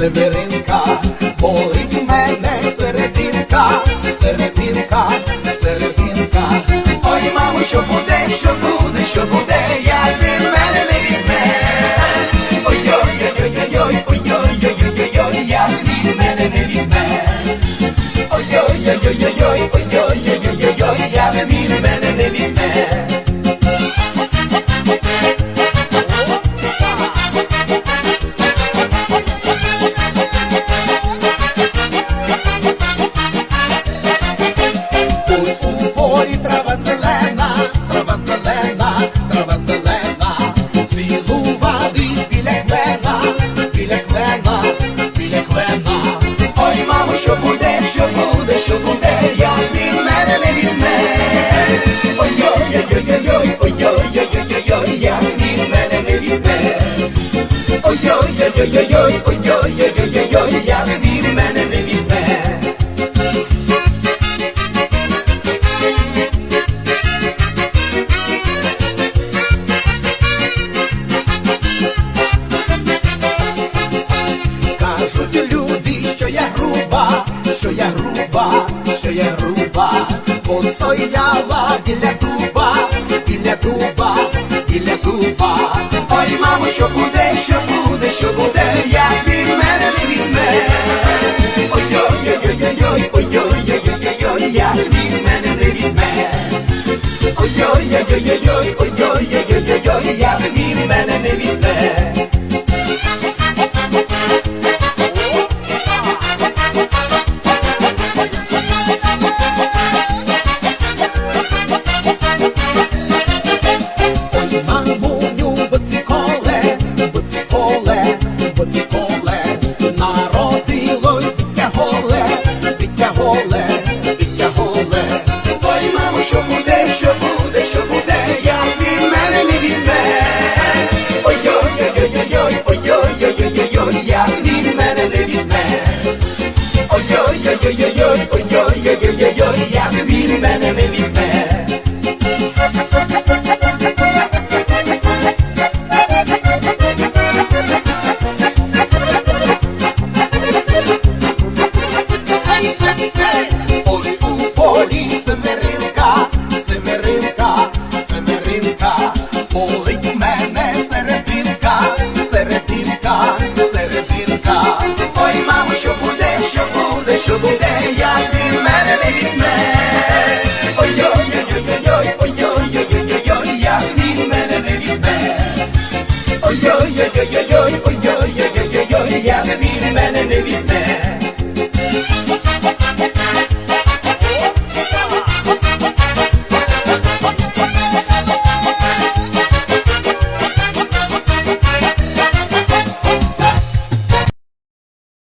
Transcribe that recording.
Severinca Voi mele Serebinca Serebinca Serebinca Oi mamu șobu de șobu Ой-ой-ой, ой-ой-ой, я тобі мене не візьме. Кажуть любі, що я груба, що я груба, що я груба, постояла біля дуба, біля дуба, біля дуба. ой ой ой ой ой ой ой ой ой ой я тобі мене не візьму. yo, yo, yo, yo, yo, yo, yo, yo, yo, ya vivir.